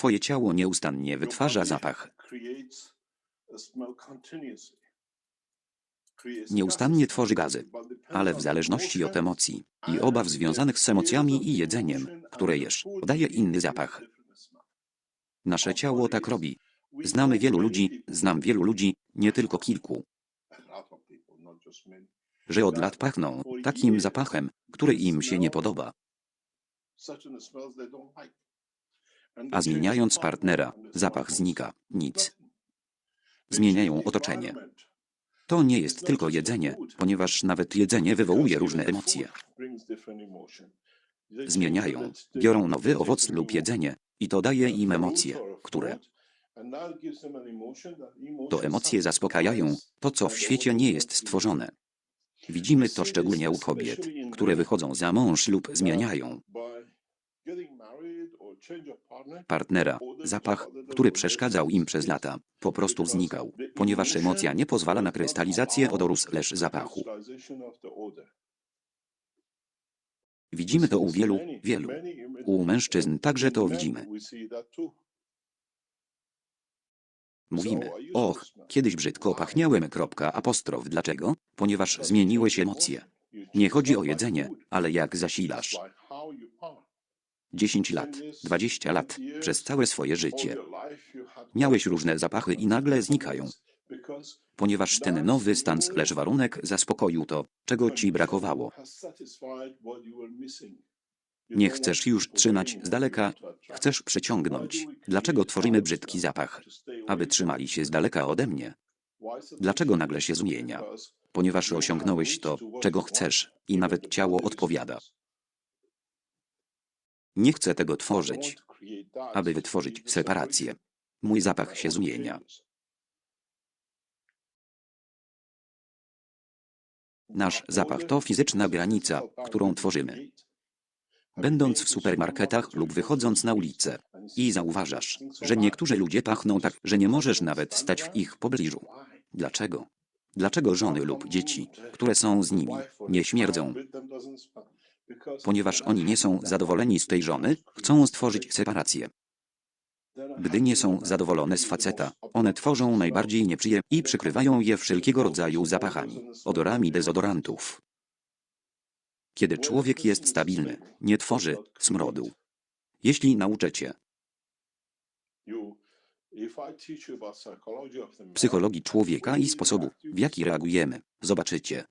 Twoje ciało nieustannie wytwarza zapach. Nieustannie tworzy gazy, ale w zależności od emocji i obaw związanych z emocjami i jedzeniem, które jesz, daje inny zapach. Nasze ciało tak robi. Znamy wielu ludzi, znam wielu ludzi, nie tylko kilku, że od lat pachną takim zapachem, który im się nie podoba. A zmieniając partnera, zapach znika, nic. Zmieniają otoczenie. To nie jest tylko jedzenie, ponieważ nawet jedzenie wywołuje różne emocje. Zmieniają, biorą nowy owoc lub jedzenie i to daje im emocje, które to emocje zaspokajają to, co w świecie nie jest stworzone. Widzimy to szczególnie u kobiet, które wychodzą za mąż lub zmieniają partnera. Zapach, który przeszkadzał im przez lata, po prostu znikał, ponieważ emocja nie pozwala na krystalizację odoru slash zapachu. Widzimy to u wielu, wielu. U mężczyzn także to widzimy. Mówimy, och, kiedyś brzydko pachniałem, kropka, apostrof. Dlaczego? Ponieważ zmieniłeś emocje. Nie chodzi o jedzenie, ale jak zasilasz. 10 lat, 20 lat, przez całe swoje życie. Miałeś różne zapachy i nagle znikają. Ponieważ ten nowy stan slash warunek zaspokoił to, czego ci brakowało. Nie chcesz już trzymać z daleka, chcesz przeciągnąć. Dlaczego tworzymy brzydki zapach? Aby trzymali się z daleka ode mnie. Dlaczego nagle się zmienia? Ponieważ osiągnąłeś to, czego chcesz i nawet ciało odpowiada. Nie chcę tego tworzyć, aby wytworzyć separację. Mój zapach się zmienia. Nasz zapach to fizyczna granica, którą tworzymy. Będąc w supermarketach lub wychodząc na ulicę i zauważasz, że niektórzy ludzie pachną tak, że nie możesz nawet stać w ich pobliżu. Dlaczego? Dlaczego żony lub dzieci, które są z nimi, nie śmierdzą? Ponieważ oni nie są zadowoleni z tej żony, chcą stworzyć separację. Gdy nie są zadowolone z faceta, one tworzą najbardziej nieprzyjemne i przykrywają je wszelkiego rodzaju zapachami, odorami dezodorantów. Kiedy człowiek jest stabilny, nie tworzy smrodu. Jeśli nauczę cię psychologii człowieka i sposobu, w jaki reagujemy, zobaczycie.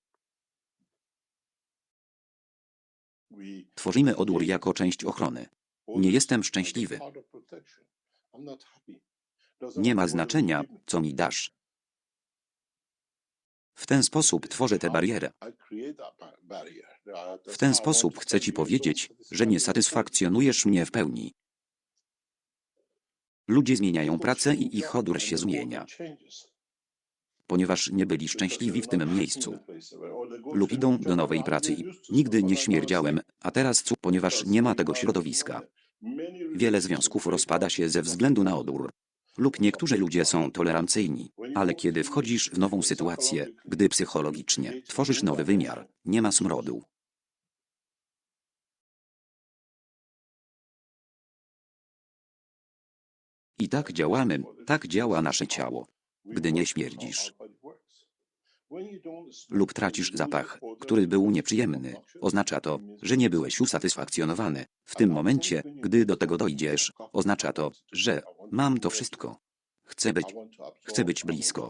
Tworzymy odór jako część ochrony. Nie jestem szczęśliwy. Nie ma znaczenia, co mi dasz. W ten sposób tworzę tę barierę. W ten sposób chcę ci powiedzieć, że nie satysfakcjonujesz mnie w pełni. Ludzie zmieniają pracę i ich odór się zmienia ponieważ nie byli szczęśliwi w tym miejscu. Lub idą do nowej pracy i nigdy nie śmierdziałem, a teraz cu, ponieważ nie ma tego środowiska. Wiele związków rozpada się ze względu na odór. Lub niektórzy ludzie są tolerancyjni, ale kiedy wchodzisz w nową sytuację, gdy psychologicznie tworzysz nowy wymiar, nie ma smrodu. I tak działamy, tak działa nasze ciało gdy nie śmierdzisz. Lub tracisz zapach, który był nieprzyjemny. Oznacza to, że nie byłeś usatysfakcjonowany. W tym momencie, gdy do tego dojdziesz, oznacza to, że mam to wszystko. Chcę być, chcę być blisko.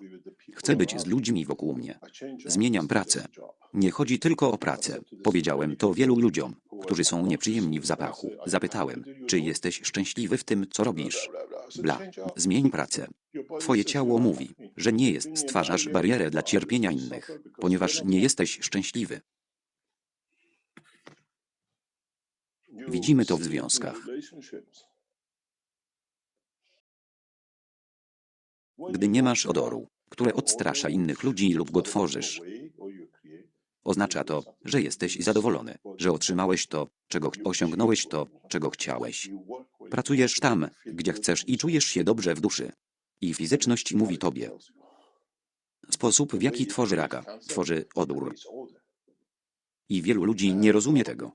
Chcę być z ludźmi wokół mnie. Zmieniam pracę. Nie chodzi tylko o pracę. Powiedziałem to wielu ludziom, którzy są nieprzyjemni w zapachu. Zapytałem, czy jesteś szczęśliwy w tym, co robisz. Bla. Zmień pracę. Twoje ciało mówi, że nie jest, stwarzasz barierę dla cierpienia innych, ponieważ nie jesteś szczęśliwy. Widzimy to w związkach. Gdy nie masz odoru, które odstrasza innych ludzi lub go tworzysz, oznacza to, że jesteś zadowolony, że otrzymałeś to, czego osiągnąłeś to, czego chciałeś. Pracujesz tam, gdzie chcesz i czujesz się dobrze w duszy. I fizyczność mówi tobie. Sposób, w jaki tworzy raka, tworzy odór. I wielu ludzi nie rozumie tego.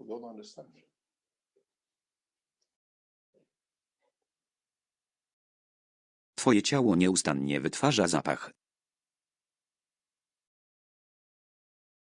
Twoje ciało nieustannie wytwarza zapach,